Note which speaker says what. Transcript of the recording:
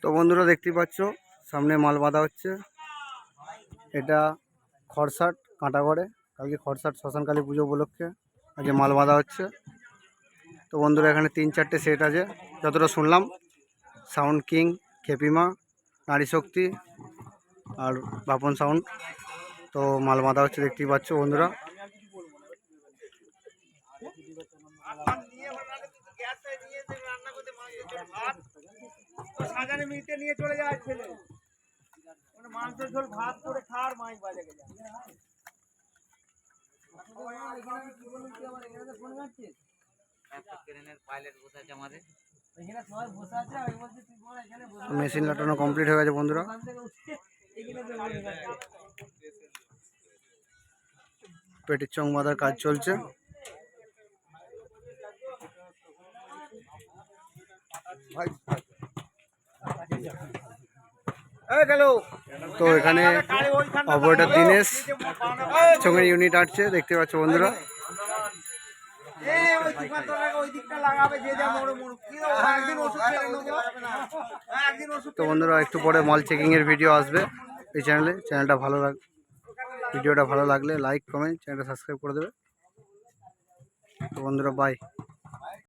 Speaker 1: তো বন্ধুরা দেখতেই পাচ্ছ, সামনে মাল বাঁধা হচ্ছে। এটা খড়সাট কাঁটাগড়ে কালকে খড়সাট শ্মশানকালী পুজো উপলক্ষে আজকে মাল বাঁধা হচ্ছে। তো বন্ধুরা, এখানে তিন চারটে সেট আছে। যতটা শুনলাম সাউন্ড কিং খেপিমা, নারী শক্তি আর বাপন সাউন্ড তো মাল বাঁধা হচ্ছে, দেখতেই পাচ্ছ বন্ধুরা।
Speaker 2: সাজানে মিনিটে নিয়ে চলে যাওয়ার ছেলে। মানে মাংসের ঝোল ভাত করে খাওয়ার মাছ বাজারে যায়
Speaker 1: মেশিন লাটানো কমপ্লিট হয়ে গেছে বন্ধুরা। পেটির চং বাঁধার কাজ চলছে। তো এখানে অপারেটর দিনেশ চঙের ইউনিট আসছে, দেখতে পাচ্ছ বন্ধুরা। তো বন্ধুরা, একটু পরে মাল চেকিং এর ভিডিও আসবে এই চ্যানেলে চ্যানেলটা ভালো লাগ ভিডিওটা ভালো লাগলে লাইক কমেন্ট চ্যানেলটা সাবস্ক্রাইব করে দেবে। তো বন্ধুরা বাই